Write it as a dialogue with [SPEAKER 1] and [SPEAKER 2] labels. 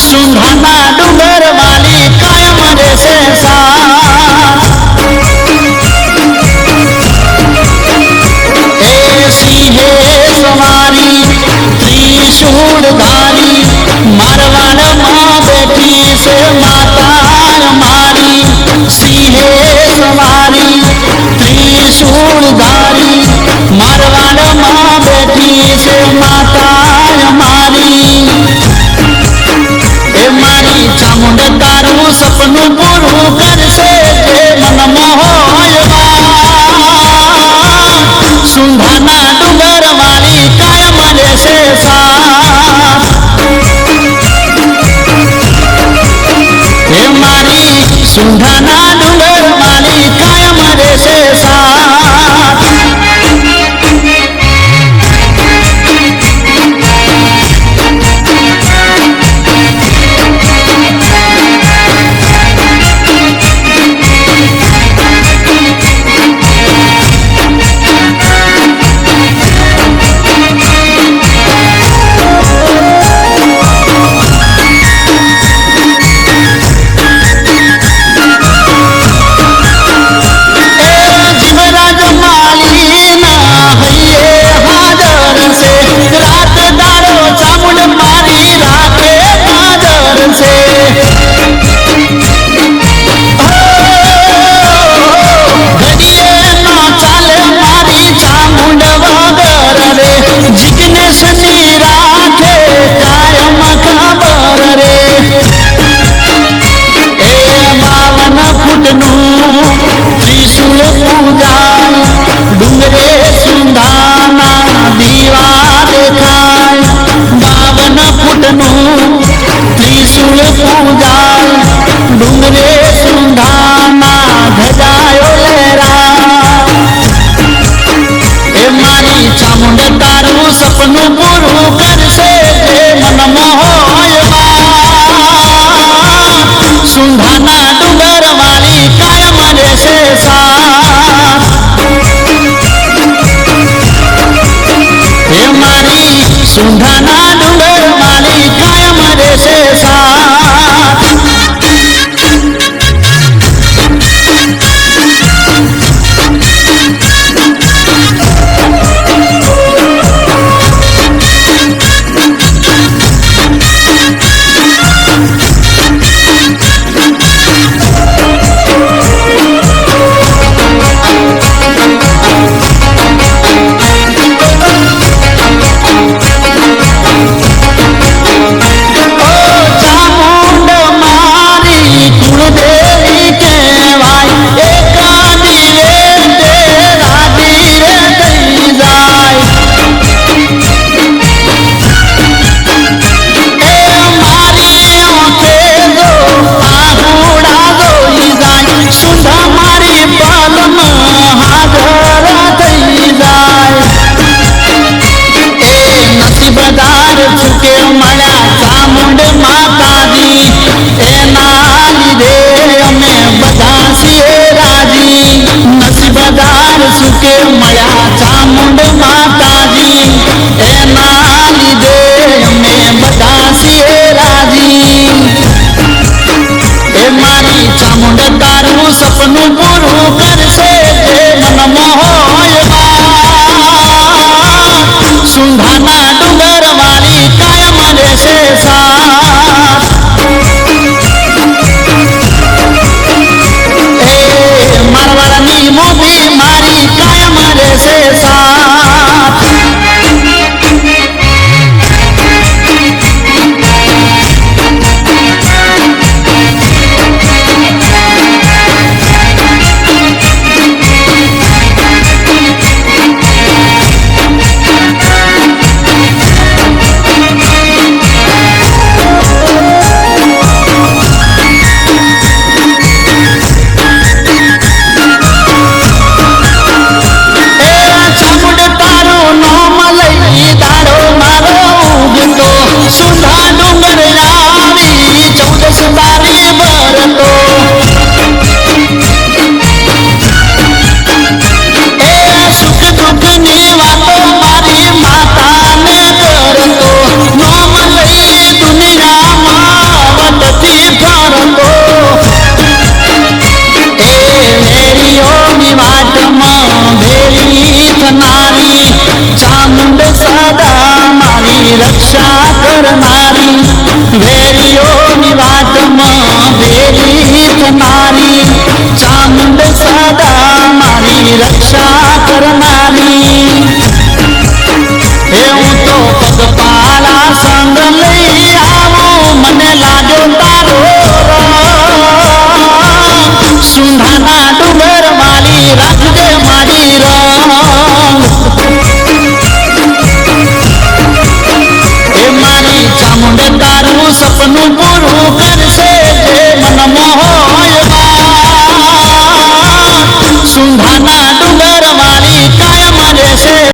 [SPEAKER 1] સુંઘાના ડુંગર વાલી કાયમ રહેશે એ સિંહે સવારી, ત્રિશુળ ધારી મારવાડમાં બેઠી છે માતા મારી. 他那。中华大 મારું છૂટે મળ્યા ચામુંડ માતાજી. એના લીધે અમે બધા છીએ રાજી. નસીબદાર સુકે મળ્યા ચામુંડ માતાજી. એના લીધે મારી રક્ષા કરનારી વેરીઓની વાતમાં વેરી તમારી ચાંદ સદા મારી રક્ષા કરનારી સપનું પૂરું કરશે જે મન મોહ